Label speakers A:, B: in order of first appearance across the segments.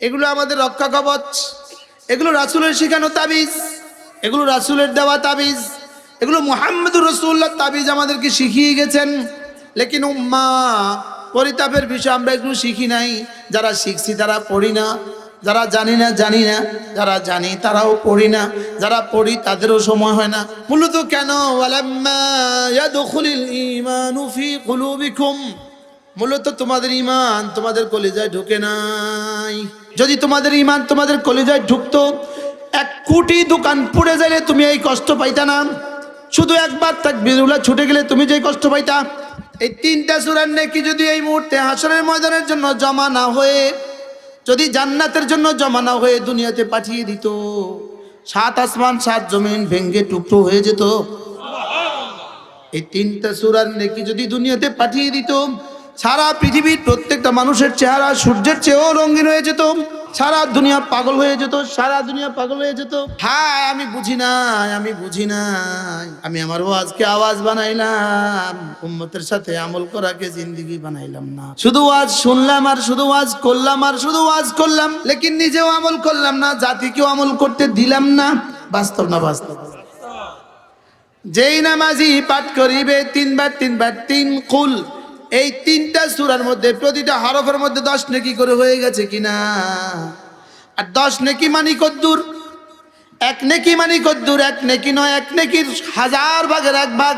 A: এগুলো আমাদের রক্ষা কবচ। এগুলো রাসুলের শেখানো তাবিজ। এগুলো রাসুলের দেওয়া তাবিজ। এগুলো মোহাম্মদুর রসুল্লাহ তাবিজ আমাদেরকে শিখিয়ে গেছেন। লেকিন উম্মা, পরিতাপের বিষয় আমরা এগুলো শিখি নাই। যারা শিখছি তারা পড়ি না। যারা জানি না জানি না। যারা জানি তারাও পড়ি না। যারা পড়ি তাদেরও সময় হয় না। মূলত কেন? মূলত তোমাদের ইমান তোমাদের কলিজায় ঢুকে নাই। যদি তোমাদের ইমান তোমাদের কলিজায় ঢুকতো, এক কোটি দোকান পুড়ে গেলে তুমি এই কষ্ট পাইতা না। শুধু একবার তাক বিরুলা ছুটে গেলে তুমি যে কষ্ট পাইতা। এই তিনটা সুরার নেকি যদি এই মুহূর্তে হাসরের ময়দানের জন্য জমা না হয়ে, যদি জান্নাতের জন্য জমা না হয়ে দুনিয়াতে পাঠিয়ে দিত, সাত আসমান, সাত জমিন ভেঙ্গে টুকরো হয়ে যেত। এই তিনটা সুরার নেকি যদি দুনিয়াতে পাঠিয়ে দিত সারা পৃথিবীর প্রত্যেকটা মানুষের চেহারা সূর্যের চেয়েও রঙিন হয়ে যেত। সারা দুনিয়া পাগল হয়ে যেত, সারা দুনিয়া পাগল হয়ে যেত। হ্যাঁ আমি বুঝি নাই, আমি বুঝি নাই। আমি আমার ওয়াজকে আওয়াজ বানাইলাম, উম্মতের সাথে আমল করাকে জিন্দিগি বানাইলাম না। শুধু আজ শুনলাম আর শুধু ওয়াজ করলাম আর শুধু ওয়াজ করলাম, লেকিন নিজেও আমল করলাম না, জাতিকেও আমল করতে দিলাম না। বাস্তব না বাস্তব? যেই নামাজি পাঠ করিবে, তিনবার তিনবার তিন কুল এই তিনটা সূরার মধ্যে, প্রতিটা হরফের মধ্যে দশ নেকি করে হয়ে গেছে কিনা? আর দশ নেকি মানি কদ্দুর এক নেকি মানি কদ্দুর এক নেকি নয়, এক নেকির হাজার ভাগের এক ভাগ।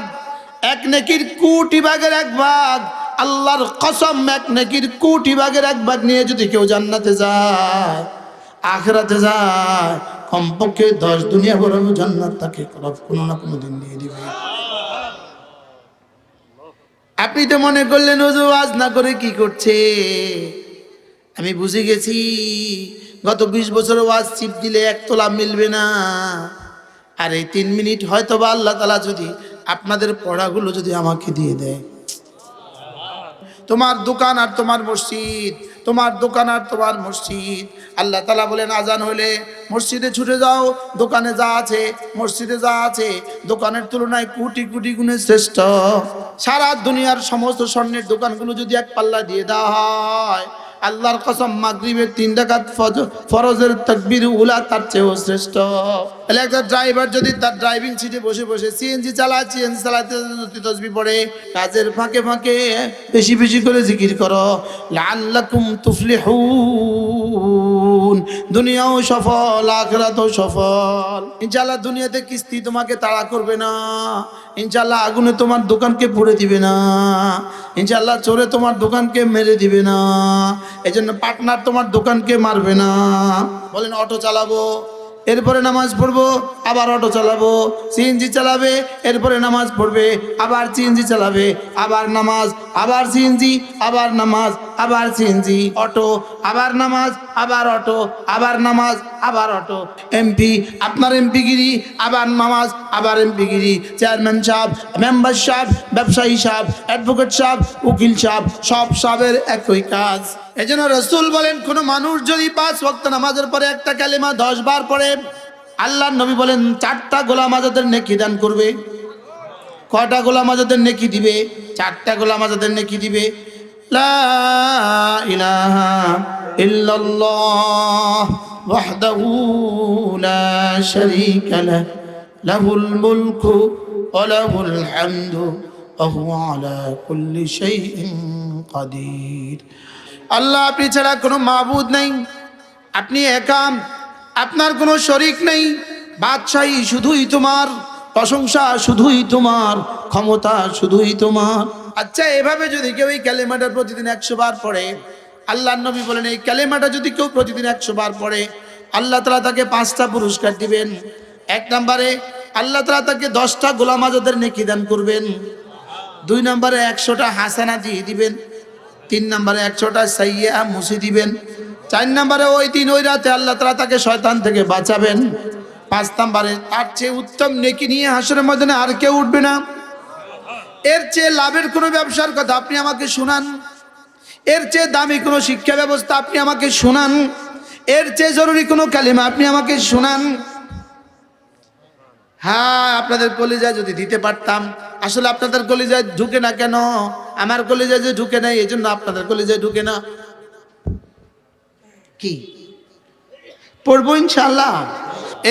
A: এক নেকির কোটি ভাগের এক ভাগ। আল্লাহর কসম, এক নেকির কোটি ভাগের এক ভাগ নিয়ে যদি কেউ জান্নাতে যায়, আখরাতে যায়, কমপক্ষে দশ দুনিয়া বড় জান্নাত তাকে কোনো না কোনো দিন দিয়ে দিবে। আপনি তো মনে করলেন ওজু আজ না করে কি করছে? আমি বুঝে গেছি, গত বিশ বছর ওয়াজ চিপ দিলে এক তোলা মিলবে না। আর এই তিন মিনিট হয়তো বা আল্লাহ তালা যদি আপনাদের পড়াগুলো যদি আমাকে দিয়ে দেয়। তোমার দোকান আর তোমার মসজিদ, তোমার দোকান আর তোমার মসজিদ। আল্লাহ তালা বলেন, আজান হলে মসজিদে ছুটে যাও, দোকানে যা আছে, মসজিদে যা আছে, দোকানের তুলনায় কোটি কোটি গুণে শ্রেষ্ঠ। সারা দুনিয়ার সমস্ত স্বর্ণের দোকানগুলো যদি এক পাল্লা দিয়ে দেওয়া হয়, আল্লাহর কসম, মাগরিবের তিন ডাকাত ফরজের তকবির উলা তার চেয়েও শ্রেষ্ঠ। তাহলে একটা ড্রাইভার যদি তার ড্রাইভিং সিটে বসে বসে সিএনজি চালায় সিএনজি চালাতে তসবি পড়ে, কাজের ফাঁকে ফাঁকে বেশি বেশি করে জিকির করো। লাল্লাকুম তুফলিহুন, দুনিয়াও সফল, আখরাতও সফল। ইনশাআল্লাহ দুনিয়াতে কিস্তি তোমাকে তাড়া করবে না। ইনশাআল্লাহ আগুনে তোমার দোকানকে পুড়ে দিবে না। ইনশাআল্লাহ চোরে তোমার দোকানকে মেরে দিবে না। এই জন্য পার্টনার তোমার দোকানকে মারবে না। বলেন, অটো চালাবো। এরপরে নামাজ পড়ব, আবার অটো চালাবো, সিএনজি চালাবে, এরপরে নামাজ পড়বে, আবার সিএনজি চালাবে, আবার নামাজ, আবার সিএনজি, আবার নামাজ। আবার সিএনজি অটো, আবার নামাজ, আবার অটো, আবার নামাজ, আবার অটো। এমপি, আপনার এমপিগিরি আবার নামাজ, আবার এমপিগিরি চেয়ারম্যান সাহেব, মেম্বার সাহেব, ব্যবসায়ী সাহেব, অ্যাডভোকেট সাহেব, উকিল সাহেব, সব সাহেবের একই কাজ। এজন্য রসুল বলেন, কোন মানুষ যদি পাঁচ ভক্ত নামাজের পরে একটা কালেমা দশ বার পড়ে আল্লাহ নবী বলেন, চারটা গোলাম আজাদের নেকি দান করবে। কটা গোলাম আজাদের নেকি দিবে? চারটা গোলাম আজাদের নেকি দিবে? ইলাহা ইল্লাল্লাহ ওয়াহদাহু লা শারীকা লাহ লাহুল মুলকু ওয়া লাহুল হামদু ওয়া হুয়া আলা কুল্লি শাইইন কাদির। আল্লাহ, আপনি ছাড়া কোনো মাবুদ নেই, আপনি একা আপনার কোনো শরিক নেই, বাদশাহী শুধুই তোমার। প্রশংসা শুধুই তোমার, ক্ষমতা শুধুই তোমার। আচ্ছা এভাবে যদি কেউ এই ক্যালেমাটা প্রতিদিন একশো বার পড়ে, আল্লাহ নবী বলেন, এই ক্যালেমাটা যদি কেউ প্রতিদিন একশো বার পড়ে, আল্লাহ তালা তাকে পাঁচটা পুরস্কার দিবেন। এক নম্বরে, আল্লাহ তালা তাকে দশটা গোলাম আজাদের নেকি দান করবেন। দুই নম্বরে, একশোটা হাসানা দিয়ে দিবেন। তিন নম্বরে, একশোটা সাইয়া মুছে দিবেন। চার নম্বরে, ওই দিন, ওই রাতে আল্লাহ তালা তাকে শয়তান থেকে বাঁচাবেন। পাঁচ নম্বরে, তার চেয়ে উত্তম নেকি নিয়ে হাসরের ময়দানে আর কেউ উঠবে না। এর চেয়ে লাভের কোনো ব্যবসার কথা আপনি আমাকে শোনান। এর চেয়ে দামি কোনো শিক্ষা ব্যবস্থা আপনি আমাকে শোনান। এর চেয়ে জরুরি কোনো কালিমা আপনি আমাকে শোনান। হ্যাঁ আপনাদের কলিজায় যদি দিতে পারতাম, আসলে আপনাদের কলিজায় ঢুকে না কেন? আমার কলিজায় যে ঢুকে নাই এই জন্য আপনাদের কলিজায় ঢুকে না। কি? পড়ব ইনশাল্লাহ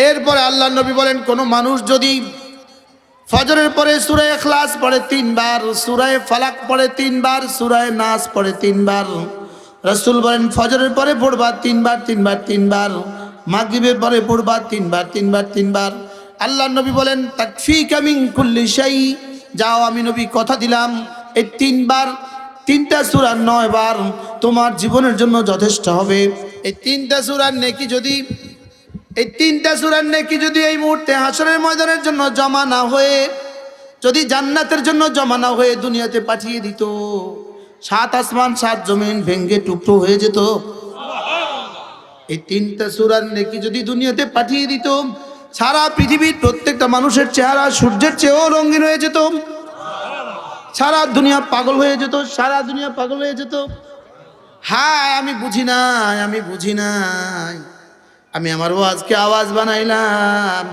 A: এরপরে আল্লাহ নবী বলেন, কোনো মানুষ যদি ফজরের পরে সুরায় এখলাস পড়ে তিনবার সুরায় ফালাক পড়ে তিনবার সুরায় নাস পড়ে তিনবার, রসুল বলেন, ফজরের পরে পড়বা তিনবার তিনবার তিনবার, মাগরিবের পরে পড়বা তিনবার তিনবার তিনবার। আল্লাহ নবী বলেন তাকফি কামিং কুল্লি শাই, যাও আমি নবী, কথা দিলাম, এই তিনবার, তিনটা সুরার নয় বার তোমার জীবনের জন্য যথেষ্ট হবে। এই তিনটা সুরার নেকি যদি, এই তিনটা সুরার নেকি যদি এই মুহূর্তে হাসরের ময়দানের জন্য জমা না হয়ে, যদি জান্নাতের জন্য জমা না হয়ে দুনিয়াতে পাঠিয়ে দিত, সাত আসমান, সাত জমিন ভেঙ্গে টুকরো হয়ে যেত, এই তিনটা সুরার নেকি যদি দুনিয়াতে পাঠিয়ে দিত, সারা পৃথিবীর প্রত্যেকটা মানুষের চেহারা সূর্যের চেয়েও রঙিন হয়ে যেত, সারা দুনিয়া পাগল হয়ে যেত, সারা দুনিয়া পাগল হয়ে যেত। হ্যাঁ আমি বুঝি নাই, আমি বুঝি নাই। আমি আমার ওয়াজকে আওয়াজ বানাইলাম।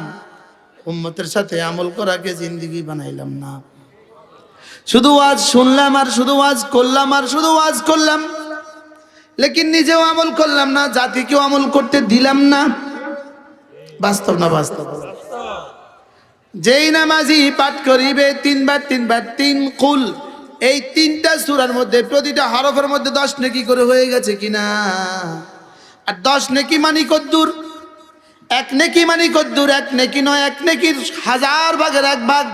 A: উম্মতের সাথে আমল করাকে জিন্দিগি বানাইলাম না। শুধু ওয়াজ শুনলাম আর শুধু ওয়াজ করলাম আর শুধু ওয়াজ করলাম। লেকিন নিজেও আমল করলাম না, জাতিকেও আমল করতে দিলাম না। বাস্তব না বাস্তব? যেই নামাজি পাঠ করিবে তিনবার তিনবার তিন কুল এই তিনটা সুরার মধ্যে, প্রতিটা হরফের মধ্যে দশ নেকি করে হয়ে গেছে কিনা? আর দশ নেকি মানি কদ্দুর? এক নেকি মানি কদ্দুর, এক নেকি নয়, এক নেকির হাজার ভাগের এক ভাগ,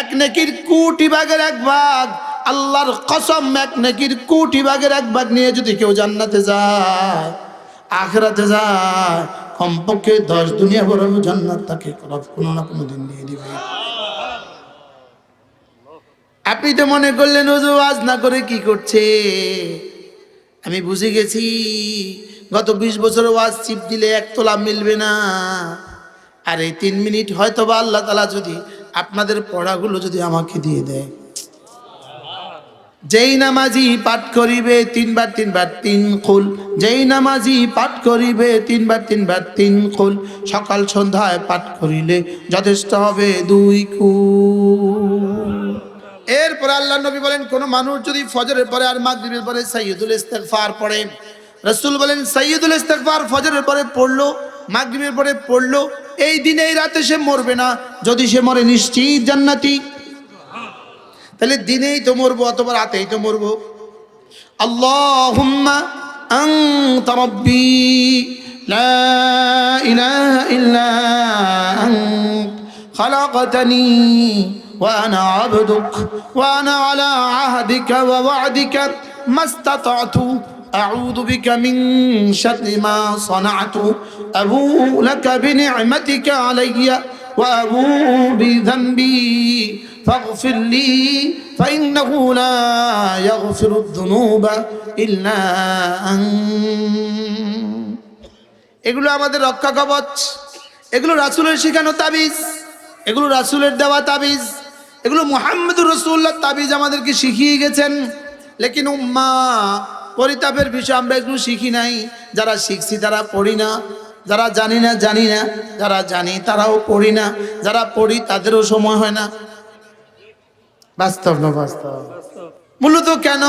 A: এক নেকির কোটি ভাগের এক ভাগ, আল্লাহর কসম এক নেকির কোটি ভাগের এক ভাগ নিয়ে যদি কেউ জান্নাতে যায়, আখরাতে যায়, কমপক্ষে দশ দুনিয়া বড় জান্নাত তাকে কোনো না কোনো দিন দিয়ে দিবে। আপনি তো মনে করলেন ওজু আজ না করে কি করছে? আমি বুঝে গেছি, গত বিশ বছর ওয়াজ চিপ দিলে এক তোলা মিলবে না। আর এই তিন মিনিট হয়তো বা আল্লাহ তালা যদি আপনাদের পড়াগুলো যদি আমাকে দিয়ে দেয়। যেই নামাজি পাঠ করিবে তিনবার তিনবার তিন কুল, যেই নামাজি পাঠ করিবে তিনবার তিনবার তিন কুল, সকাল সন্ধ্যায় পাঠ করিলে যথেষ্ট হবে দুই কুল। এরপর আল্লাহ নবী বলেন কোন মানুষ যদি ফজরের পরে আর মাগরিবের পরে সাইয়দুল ইস্তেগফার পড়ে রসুল বলেন সাইয়দুল ইস্তেগফার ফজরের পরে পড়লো মাগরিবের পরে পড়লো এই দিনে এই রাতে সে মরবে না যদি সে মরে নিশ্চিত জান্নাতি তাহলে দিনেই তো মরবো অথবা রাতেই তো মরবো আল্লাহুম্মা আনতা রাব্বি লা ইলাহা ইল্লা আনত خلقتني وأنا عبدك وأنا على عهدك ووعدك ما استطعت أعوذ بك من شر ما صنعت أبوء لك بنعمتك علي وأبوء بذنبي فاغفر لي فإنه لا يغفر الذنوب إلا أنت এগুলো আমাদের রক্ষা কবচ এগুলো রাসুলের শেখানো তাবিজ এগুলো রাসুলের দেওয়া তাবিজ এগুলো মোহাম্মদুর রসুল্লাহ তাবিজ আমাদেরকে শিখিয়ে গেছেন। লেকিন উম্মা, পরিতাপের বিষয় আমরা এগুলো শিখি নাই। যারা শিখছি তারা পড়ি না। যারা জানি না জানি না। যারা জানি তারাও পড়ি না। যারা পড়ি তাদেরও সময় হয় না। বাস্তব না বাস্তব? মূলত কেন?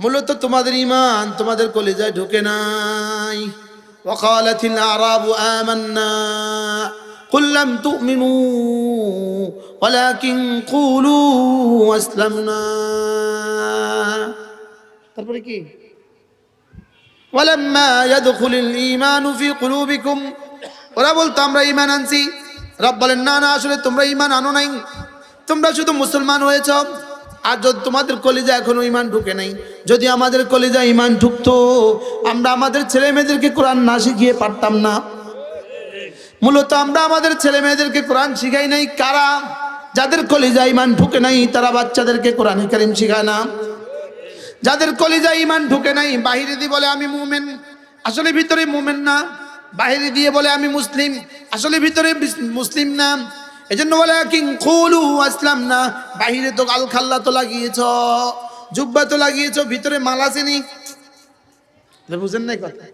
A: মূলত তোমাদের ইমান তোমাদের কলিজায় ঢোকে নাই। وقالت الأعراب آمنا قل لم تؤمنوا ولكن قولوا أسلمنا তারপরে কি ওয়ালাম্মা ইয়াদখুলুল ঈমানু ফি কুলুবিকুম ওরা বলতো আমরা ঈমান আনছি রব বলেন না না আসলে তোমরা ঈমান আনো নাই তোমরা শুধু মুসলমান হয়েছ আর যদি তোমাদের কলিজা এখনও ইমান ঢুকে নাই, যদি আমাদের কলিজা ইমান ঢুকতো, আমরা আমাদের ছেলে মেয়েদেরকে কোরআন না শিখিয়ে পারতাম না। মূলত আমরা আমাদের ছেলে মেয়েদেরকে কোরআন শিখাই নাই, কারা? যাদের কলিজা ইমান ঢুকে নাই, তারা বাচ্চাদেরকে কোরআন কারিম শিখায় না। যাদের কলিজা ইমান ঢুকে নাই, বাহিরে দিয়ে বলে, আমি মুমেন। আসলে ভিতরে মুমেন না, বাহিরে দিয়ে বলে, আমি মুসলিম। আসলে ভিতরে মুসলিম না। এজন্য বলে কিং খুলু আসলাম না বাহিরে তো আল খাল্লা তো লাগিয়েছ, জুব্বা তো লাগিয়েছ, ভিতরে মাল আসেনি বুঝেন নাই কথা?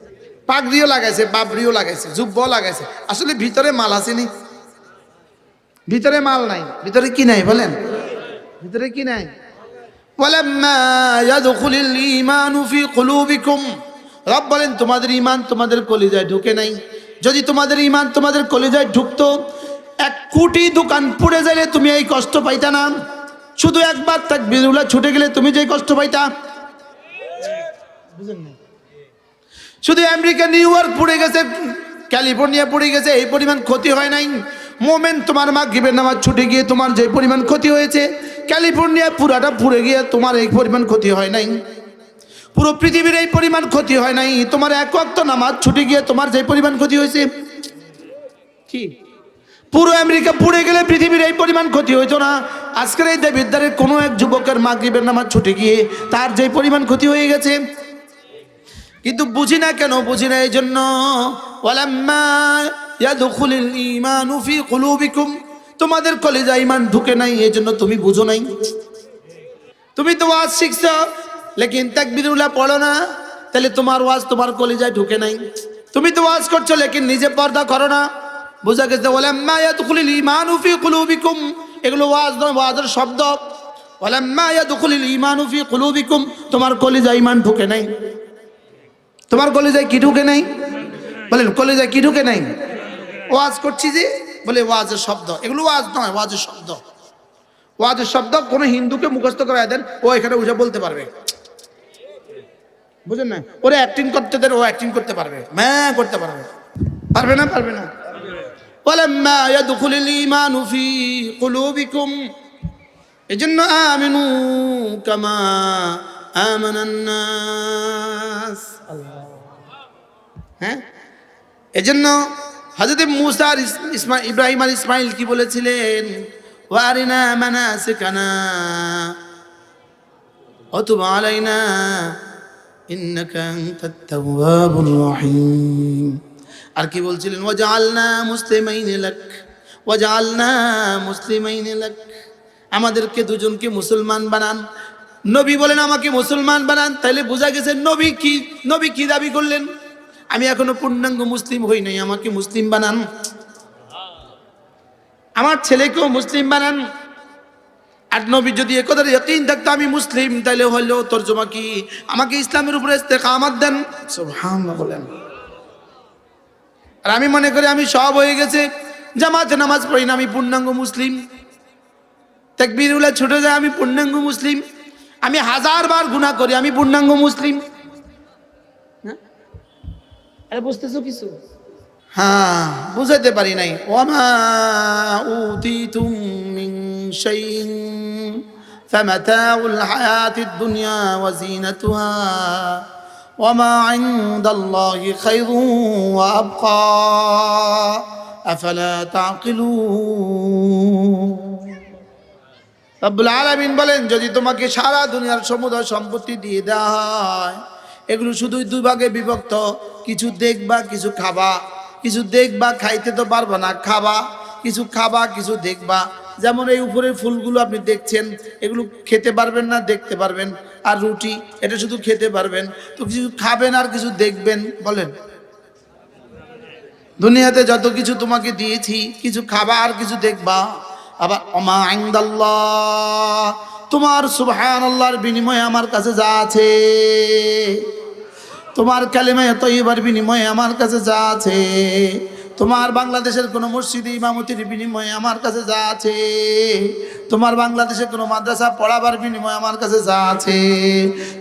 A: পাগড়িও লাগাইছে বাবরিও লাগাইছে, জুব্বাও লাগাইছে। আসলে ভিতরে মাল আসেনি ভিতরে মাল নাই। ভিতরে কি নাই বলেন? ভিতরে কি নাই? রব বলেন, তোমাদের ইমান তোমাদের কলিজায় ঢুকে নাই। যদি তোমাদের ইমান তোমাদের কলিজায় ঢুকতো এক কোটি দোকান পুড়ে গেলে তুমি এই কষ্ট পাইতা না। শুধু একবার তাকবীরুল্লাহ ছুটে গেলে তুমি যে কষ্ট পাইতা। শুধু আমেরিকা, নিউ ইয়র্ক পুড়ে গেছে, ক্যালিফোর্নিয়া পুড়ে গেছে, এই পরিমাণ ক্ষতি হয় নাই। মোমেন তোমার মা গিবের নামাজ ছুটে গিয়ে তোমার যে পরিমাণ ক্ষতি হয়েছে, ক্যালিফোর্নিয়া পুরাটা পুড়ে গিয়ে তোমার এই পরিমাণ ক্ষতি হয় নাই। পুরো পৃথিবীর এই পরিমাণ ক্ষতি হয় নাই। তোমার এক নামাজ ছুটে গিয়ে তোমার যে পরিমাণ ক্ষতি হয়েছে। কি? পুরো আমেরিকা পুড়ে গেলে পৃথিবীর এই পরিমাণ ক্ষতি হইতো না। আজকের এই দেবিদ্বারের কোনো এক যুবকের মাগরিবের নামাজ ছুটে গিয়ে তার যে পরিমাণ ক্ষতি হয়ে গেছে, কিন্তু বুঝি না কেন, বুঝি না এই জন্য তোমাদের কলিজা ইমান ঢুকে নাই এই জন্য তুমি বুঝো নাই। তুমি তো ওয়াজ শিখছ, লেকিন তাকবীরুল্লাহ পড়ো না, তাহলে তোমার ওয়াজ তোমার কলেজায় ঢুকে নাই। তুমি তো ওয়াজ করছ, লেকিন নিজে পর্দা করো না। বোঝা গেছে, ওয়ালাম্মা ইয়াদখুলুল ঈমানু ফি কুলুবিকুম। এগুলো ওয়াজ নয়, ওয়াজের শব্দ। ওয়ালাম্মা ইয়াদখুলুল ঈমানু ফি কুলুবিকুম। তোমার কলিজায় ঈমান ঢুকে নাই। তোমার কলেজায় কি ঢুকে নাই? বলেন, কলেজায় কি ঢুকে নাই? ওয়াজ করছি যে, বলে ওয়াজের শব্দ। এগুলো ওয়াজ নয়, ওয়াজের শব্দ। ওয়াজের শব্দ কোনো হিন্দুকে মুখস্থ করে দেন, ও এখানে উঠে বলতে পারবে। বুঝেন না? ওরে অ্যাক্টিং করতে দেন, ও অ্যাক্টিং করতে পারবে। ম্যাঁ, করতে পারবে। পারবে না পারবে না। ولما يدخل الإيمان في قلوبكم এজন্য আমিনু কামা আমানান নাস হ্যাঁ এজন্য হযরত মুসা আর ইস- ইসমা ইব্রাহিম আর ইসমাইল কি বলেছিলেন ওয়ারিনা মানাসিকানা وتب علينا إنك أنت التواب الرحيم আর কি বলছিলেন? ওয়াজআলনা মুসলিমাইন লাক, ওয়াজআলনা মুসলিমাইন লাক। আমাদেরকে দুজনকে মুসলমান বানান। নবী বলেন, আমাকে মুসলমান বানান। তাহলে বোঝা গেছে নবী কি নবী কি দাবি করলেন? আমি এখনও পূর্ণাঙ্গ মুসলিম হই নাই, আমাকে মুসলিম বানান। আমার ছেলেকেও মুসলিম বানান। আর নবী যদি একথার ইয়কিন থাকতো, আমি মুসলিম তাহলে হলো তর্জমা কি? আমাকে ইসলামের উপরে ইস্তেকামাত দেন। সুবহানাল্লাহ বলেন। আর আমি মনে করি আমি সব হয়ে গেছে। জামাতে নামাজ পড়ি না আমি পূর্ণাঙ্গ মুসলিম। তাকবীরুল্লাহ ছুটে যায় আমি পূর্ণাঙ্গ মুসলিম। আমি হাজার বার গুনাহ করি আমি পূর্ণাঙ্গ মুসলিম। হ্যাঁ? আরে বুঝতেছো কিছু? হ্যাঁ বুঝাইতে পারি নাই। ওমা ফামাতাউল হায়াতিদ দুনিয়া ওয়া জিনাতুহা وما عند الله خير وأبقى أفلا تعقلون রব্বুল আলামিন বলেন যদি তোমাকে সারা দুনিয়ার সমুদয় সম্পত্তি দিয়ে দেওয়া হয় এগুলো শুধুই দুই ভাগে বিভক্ত কিছু দেখবা কিছু খাবা কিছু দেখবা খাইতে তো পারবা না খাবা কিছু খাবা কিছু দেখবা যেমন এই উপরের ফুলগুলো আপনি দেখছেন, এগুলো খেতে পারবেন না, দেখতে পারবেন। আর রুটি, এটা শুধু খেতে পারবেন। তো কিছু খাবেন আর কিছু দেখবেন, বলেন। দুনিয়াতে যত কিছু তোমাকে দিয়েছি, কিছু খাবা আর কিছু দেখবা। আবার অমা আইন্দাল্লাহ তোমার সুবহান আল্লাহর বিনিময়ে আমার কাছে যা আছে। তোমার কালিমায় তৈবার বিনিময়ে আমার কাছে যা আছে। তোমার বাংলাদেশের কোনো মসজিদে ইমামতির বিনিময়ে আমার কাছে যা আছে তোমার বাংলাদেশে কোনো মাদ্রাসা পড়াবার বিনিময়ে আমার কাছে যা আছে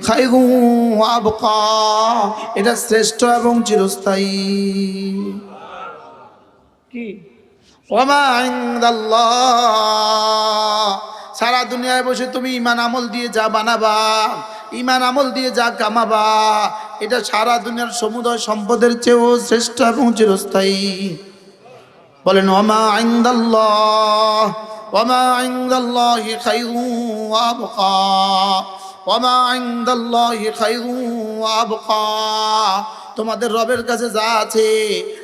A: খাইগু আবকা এটা শ্রেষ্ঠ এবং চিরস্থায়ী। কি? ওমা সারা দুনিয়ায় বসে তুমি ইমান আমল দিয়ে যা বানাবা ইমান আমল দিয়ে যা কামাবা, এটা সারা দুনিয়ার সমুদয় সম্পদের চেয়েও শ্রেষ্ঠ এবং চিরস্থায়ী। বলেন, ওমা ইনদাল্লাহ ওমা ইনদাল্লাহ খাইরু ওয়াবকা ওমা ইনদাল্লাহ খাইরু ওয়াবকা তোমাদের রবের কাছে যা আছে,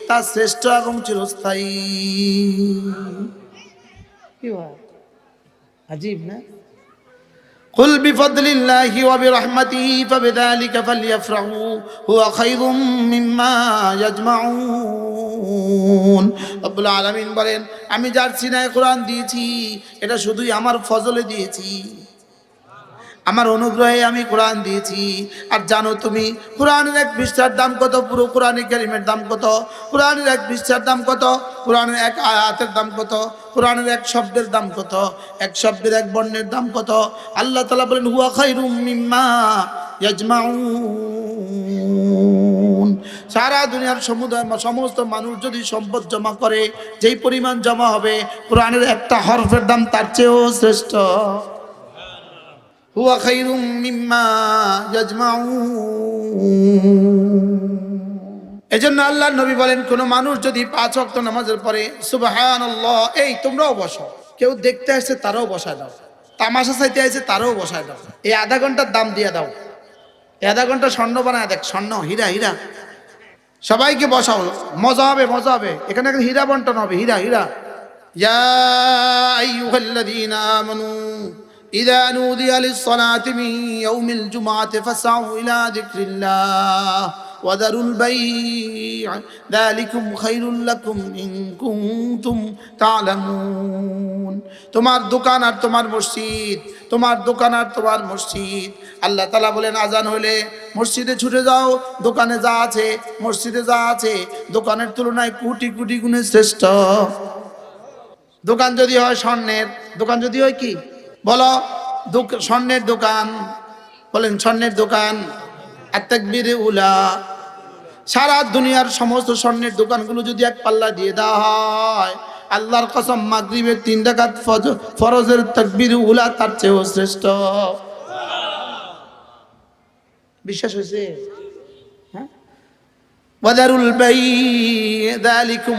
A: তা শ্রেষ্ঠ এবং চিরস্থায়ী। কি হয় আজীব না? قل بفضل الله وبرحمته فبذلك فليفرحوا هو خير مما يجمعون রব্বুল আলামিন বলেন আমি যার সিনায় কোরআন দিয়েছি এটা শুধুই আমার ফজলে দিয়েছি আমার অনুগ্রহে আমি কোরআন দিয়েছি। আর জানো তুমি, কোরআনের এক পৃষ্ঠার দাম কত? পুরো কোরআন কারিমের দাম কত? কোরআনের এক পৃষ্ঠার দাম কত? কোরআনের এক আয়াতের দাম কত? কোরআনের এক শব্দের দাম কত? এক শব্দের এক বর্ণের দাম কত? আল্লাহ তালা বলেন, হুয়া মিম্মা ইয়াজমাউন। সারা দুনিয়ার সমুদায় সমস্ত মানুষ যদি সম্পদ জমা করে, যেই পরিমাণ জমা হবে, কোরআনের একটা হরফের দাম তার চেয়েও শ্রেষ্ঠ। হুয়া খাইরুম মিম্মা ইয়াজমাউন। এজন্য আল্লাহ নবী বলেন, কোন মানুষ যদি পাঁচ ওয়াক্ত নামাজের পরে, সুবহানাল্লাহ, এই তোমরাও বসো। কেউ দেখতে আসছে, তারাও বসায় দাও। তামাশা চাইতে আসছে, তারাও বসায় দাও। এই আধা ঘণ্টার দাম দিয়ে দাও। এই আধা ঘণ্টা স্বর্ণ বানায়, দেখ, স্বর্ণ, হীরা হীরা। সবাইকে বসাও। মজা হবে মজা হবে। এখানে একটা হীরা বন্টন হবে, হীরা হীরা। ইয়া আইয়ুহাল্লাযীনা আমানু। إذا نودي للصلاة من يوم الجمعة فاسعوا إلى ذكر الله وذروا البيع ذلكم خير لكم إن كنتم تعلمون তোমার দোকান আর তোমার মসজিদ তোমার দোকান আর তোমার মসজিদ আল্লাহ তালা বলেন আজান হলে মসজিদে ছুটে যাও দোকানে যা আছে মসজিদে যা আছে দোকানের তুলনায় কোটি কোটি গুণে শ্রেষ্ঠ দোকান যদি হয় স্বর্ণের দোকান যদি হয় কি বলো স্বর্ণের দোকান, বলেন স্বর্ণের দোকান উলা, সারা দুনিয়ার সমস্ত স্বর্ণের দোকানগুলো যদি এক পাল্লা দিয়ে দেওয়া হয়, আল্লাহর কসম মাগরিবের তিন ডাকাত ফরজের তকবির উলা তার চেয়েও শ্রেষ্ঠ। বিশ্বাস হয়েছে? হ্যাঁ? ওয়াদারুল বাই যালিকুম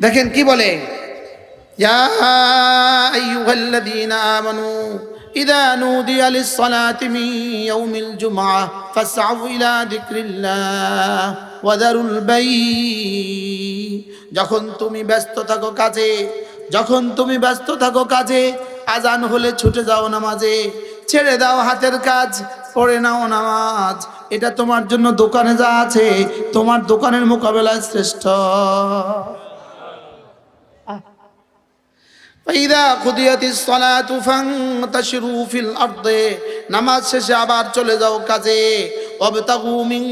A: দেখেন কি বলে يا أيها الذين آمنوا إذا نودي للصلاة من يوم الجمعة فاسعوا إلى ذكر الله وذروا البيع যখন তুমি ব্যস্ত থাকো কাজে যখন তুমি ব্যস্ত থাকো কাজে আজান হলে ছুটে যাও নামাজে ছেড়ে দাও হাতের কাজ পড়ে নাও নামাজ এটা তোমার জন্য দোকানে যা আছে তোমার দোকানের মোকাবেলায় শ্রেষ্ঠ নামাজ শেষে আবার চলে যাও কাজে। ওয়াবতাগু মিন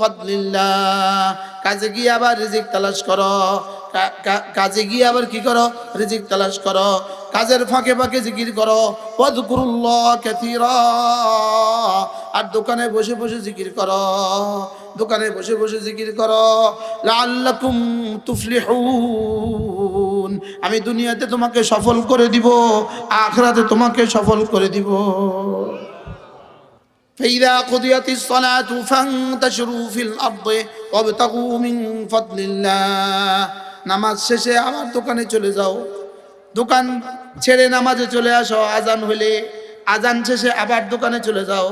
A: ফাদলিল্লাহ। কাজে গিয়ে আবার রিজিক তালাশ করো। কাজে গিয়ে আবার কি করো? রিজিক তালাশ করো। কাজের ফাঁকে ফাঁকে জিকির করো। ওয়াজকুরুল্লাহ কাসীরা। আর দোকানে বসে বসে জিকির করো। দোকানে বসে বসে জিকির করো। লাআল্লাকুম তুফলিহুন। আমি দুনিয়াতে তোমাকে সফল করে দিব, আখরাতে তোমাকে সফল করে দিব। فإذا قضيت الصلاة فانتشروا في الأرض وابتغوا من فضل الله নামাজ শেষে আবার দোকানে চলে যাও দোকান ছেড়ে নামাজে চলে আসো আজান হলে আজান শেষে আবার দোকানে চলে যাও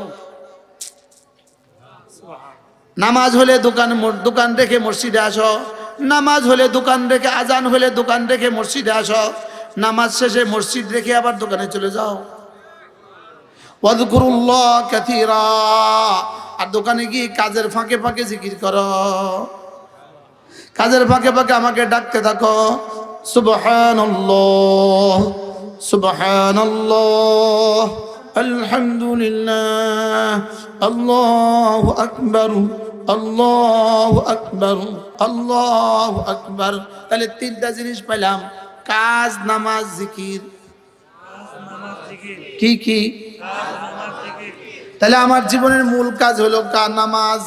A: নামাজ হলে দোকান মোর- দোকান রেখে মসজিদে আসো নামাজ হলে দোকান রেখে আজান হলে দোকান রেখে মসজিদে আসো নামাজ শেষে মসজিদ রেখে আবার দোকানে চলে যাও কাথীরা। আর দোকানে গিয়ে কাজের ফাঁকে ফাঁকে জিকির করো। কাজের ফাঁকে ফাঁকে আমাকে ডাকতে থাকো। সুবহানাল্লাহ সুবহানাল্লাহ আলহামদুলিল্লাহ আল্লাহু আকবার আল্লাহু আকবার আল্লাহু আকবার। তাহলে তিনটা জিনিস পেলাম কাজ নামাজ জিকির। কি কি? তাহলে আমার জীবনের মূল কাজ হলো কা- নামাজ।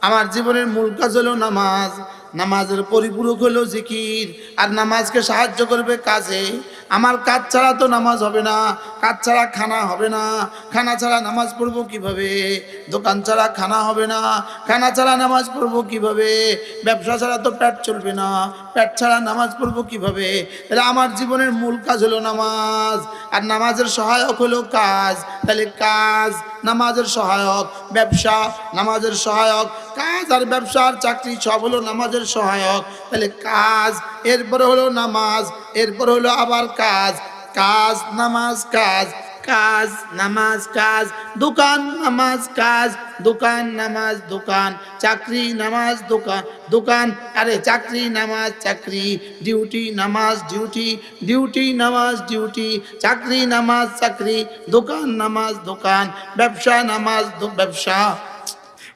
A: আমার জীবনের মূল কাজ হলো নামাজ। নামাজের পরিপূরক হলো জিকির। আর নামাজকে সাহায্য করবে কাজে। আমার কাজ ছাড়া তো নামাজ হবে না। কাজ ছাড়া খানা হবে না। খানা ছাড়া নামাজ পড়ব কীভাবে? দোকান ছাড়া খানা হবে না। খানা ছাড়া নামাজ পড়ব কীভাবে? ব্যবসা ছাড়া তো পেট চলবে না। পেট ছাড়া নামাজ পড়ব কীভাবে? তাহলে আমার জীবনের মূল কাজ হলো নামাজ। আর নামাজের সহায়ক হলো কাজ। তাহলে কাজ, নামাজের সহায়ক। ব্যবসা, নামাজের সহায়ক। কাজ আর ব্যবসা আর চাকরি সব হলো নামাজের সহায়ক। তাহলে কাজ, এরপরে হলো নামাজ, এরপরে হলো আবার কাজ। কাজ, নামাজ, কাজ কাজ, নামাজ, কাজ, দোকান, নামাজ, কাজ, দোকান, নামাজ, দোকান, চাকরি, নামাজ, দোকান দোকান, আরে চাকরি, নামাজ, চাকরি, ডিউটি, নামাজ, ডিউটি ডিউটি, নামাজ, ডিউটি, চাকরি, নামাজ, চাকরি, দোকান, নামাজ, দোকান, ব্যবসা, নামাজ ব্যবসা।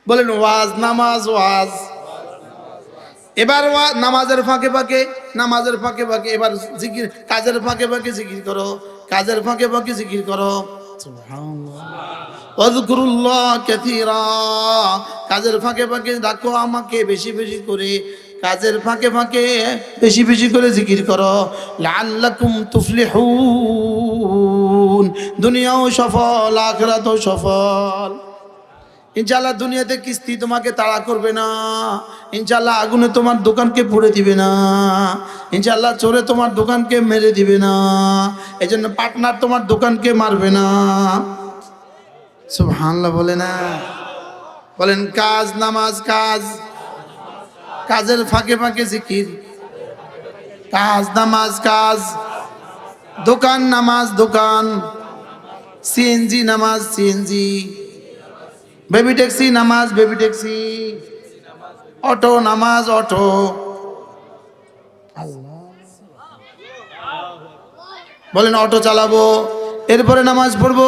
A: বলেন, ওয়াজ, নামাজ, ওয়াজ। এবার নামাজের ফাঁকে ফাঁকে, নামাজের ফাঁকে ফাঁকে, এবার জিকির কাজের ফাঁকে ফাঁকে জিকির করো, কাজের ফাঁকে ফাঁকে জিকির করো। কাজের ফাঁকে ফাঁকে ডাকো আমাকে বেশি বেশি করে। কাজের ফাঁকে ফাঁকে বেশি বেশি করে জিকির করো। লাআল্লাকুম তুফলিহুন। দুনিয়াও সফল, আখিরাতও সফল। ইনশাল্লাহ দুনিয়াতে কিস্তি তোমাকে তাড়া করবে না। ইনশাল্লাহ আগুনে তোমার দোকানকে পুড়ে দিবে না। ইনশাল্লাহ চোরে তোমার দোকানকে মেরে দিবে না। এই জন্য পার্টনার তোমার দোকানকে মারবে না। সব হানলা বলে না। বলেন, কাজ নামাজ কাজ। কাজের ফাঁকে ফাঁকে জিকির। কাজ নামাজ কাজ। দোকান নামাজ দোকান। সিএনজি নামাজ সিএনজি। বেবি ট্যাক্সি, নামাজ, বেবি ট্যাক্সি। অটো, নামাজ, অটো। বলেন, অটো চালাবো, এরপরে নামাজ পড়ব,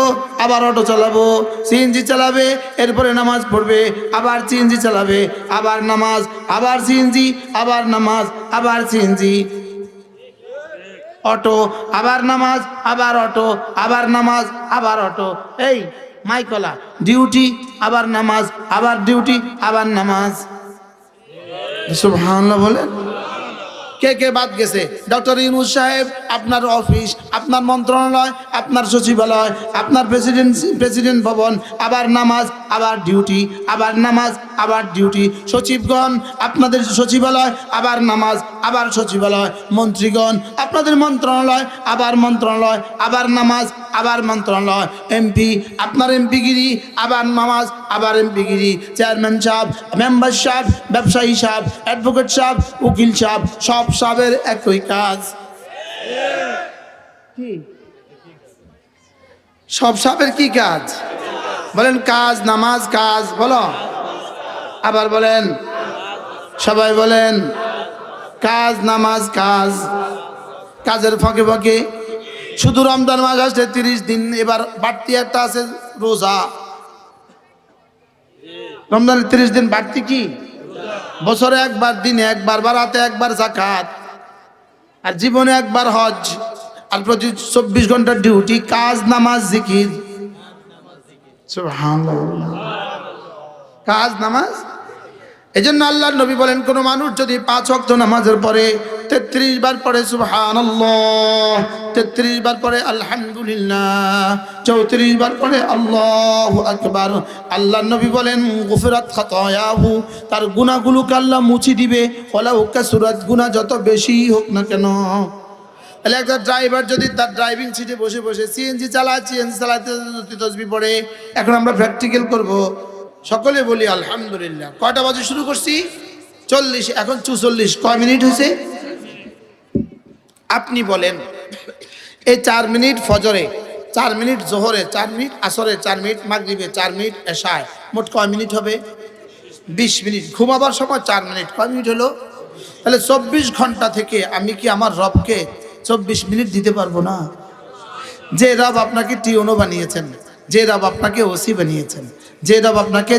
A: আবার অটো চালাবো, সিএনজি চালাবে, এরপরে নামাজ পড়বে, আবার সিএনজি চালাবে, আবার নামাজ, আবার সিএনজি, আবার নামাজ, আবার সিএনজি। অটো, আবার নামাজ, আবার অটো, আবার নামাজ, আবার অটো। এই মাইকলা ডিউটি, আবার নামাজ, আবার ডিউটি, আবার নামাজ। বলেন। কে কে বাদ গেছে? ডক্টর ইউনুস সাহেব, আপনার অফিস, আপনার মন্ত্রণালয়, আপনার সচিবালয়, আপনার প্রেসিডেন্ট প্রেসিডেন্ট ভবন, আবার নামাজ আবার ডিউটি আবার নামাজ আবার ডিউটি সচিবগণ আপনাদের সচিবালয় আবার নামাজ আবার সচিবালয়। মন্ত্রীগণ আপনাদের মন্ত্রণালয় আবার মন্ত্রণালয় আবার নামাজ আবার মন্ত্রণালয়। এমপি আপনার এমপিগিরি আবার নামাজ আবার এমপিগিরি চেয়ারম্যান সাহেব মেম্বার সাহেব ব্যবসায়ী সাহেব অ্যাডভোকেট সাহেব উকিল সাহেব সব সাহেবের একই কাজ। কি? সব সাহেবের কি কাজ? বলেন কাজ, নামাজ, কাজ, বলো। আবার বলেন, সবাই বলেন, কাজ, নামাজ, কাজ। কাজের ফাঁকে ফাঁকে। শুধু রমজান মাস আসছে তিরিশ দিন, এবার বাড়তি একটা আছে, রোজা। রমজানের তিরিশ দিন বাড়তি কি? বছরে একবার দিনে একবার বা রাতে একবার জাকাত আর জীবনে একবার হজ। আর প্রতি চব্বিশ ঘণ্টার ডিউটি, কাজ, নামাজ, জিকির। কাজ, নামাজ? এই জন্য আল্লাহ নবী বলেন, কোনো মানুষ যদি পাঁচ অক্ত নামাজের পরে তেত্রিশ বার পরে সুবহান তেত্রিশ বার পরে আলহামদুলিল্লাহ, চৌত্রিশ বার পরে আল্লাহ আকবার আল্লাহ নবী বলেন, গুফরাত খাতায়াহু, তার গুনাহগুলোকে আল্লাহ মুছি দিবে। ওলা হুক্কা সুরাত গুণা যত বেশি হোক না কেন। তাহলে একটা ড্রাইভার যদি তার ড্রাইভিং সিটে বসে বসে সিএনজি চালায় সিএনজি চালাতে তসবি পড়ে, এখন আমরা প্র্যাকটিক্যাল করব। সকলে বলি, আলহামদুলিল্লাহ। কয়টা বাজে শুরু করছি? চল্লিশ, এখন চুচল্লিশ। কয় মিনিট হয়েছে? আপনি বলেন, এই চার মিনিট ফজরে, চার মিনিট জোহরে, চার মিনিট আসরে, চার মিনিট মাগরিবে, চার মিনিট এশায়, মোট কয় মিনিট হবে? বিশ মিনিট। ঘুমাবার সময় চার মিনিট। কয় মিনিট হলো? তাহলে চব্বিশ ঘণ্টা থেকে আমি কি আমার রবকে চব্বিশ মিনিট দিতে পারব না। যে রাব আপনাকে টিওনো বানিয়েছেন, যে রাব আপনাকে ওসি বানিয়েছেন, যে রাব আপনাকে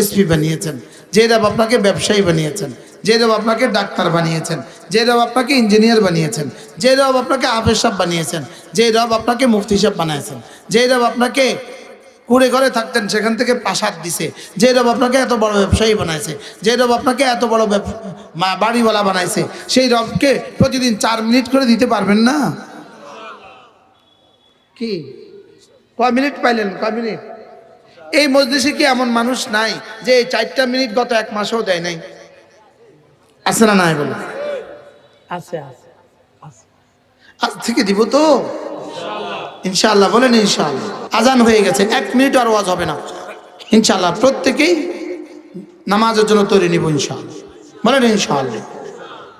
A: এসপি বানিয়েছেন, যে রাব আপনাকে ব্যবসায়ী বানিয়েছেন, যে রব আপনাকে ডাক্তার বানিয়েছেন, যে রব আপনাকে ইঞ্জিনিয়ার বানিয়েছেন, যে রব আপনাকে আফের বানিয়েছেন, যে রব আপনাকে মুফতি বানিয়েছেন, যে রব আপনাকে কুড়ে ঘরে থাকতেন সেখান থেকে প্রাসাদ দিছে। যে রব আপনাকে এত বড় ব্যবসায়ী বানাইছে যে রব আপনাকে এত বড় ব্যব- মা- বাড়িওয়ালা বানাইছে সেই রবকে প্রতিদিন চার মিনিট করে দিতে পারবেন না? কি? কয় মিনিট পাইলেন? কয় মিনিট? এই মজলিসে কি এমন মানুষ নাই যে এই চারটা মিনিট গত এক মাসেও দেয় নাই? আছে না নাই বলে?
B: আছে আছে আছে।
A: আজ থেকে দিব তো? ইনশাআল্লাহ বলেন ইনশাল্লাহ আজান হয়ে গেছে, এক মিনিট আর ওয়াজ হবে না। ইনশাল্লাহ প্রত্যেকেই নামাজের জন্য তৈরি নিব ইনশাআল্লাহ। বলেন ইনশাআল্লাহ।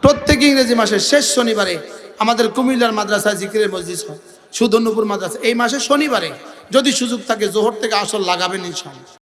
A: প্রত্যেক ইংরেজি মাসের শেষ শনিবারে আমাদের কুমিল্লার মাদ্রাসায় জিকিরের মসজিদ হয়। সুধন্যপুর মাদ্রাসা, এই মাসে শনিবারে যদি সুযোগ থাকে, জোহর থেকে আসল লাগাবেন ইনশাল্লাহ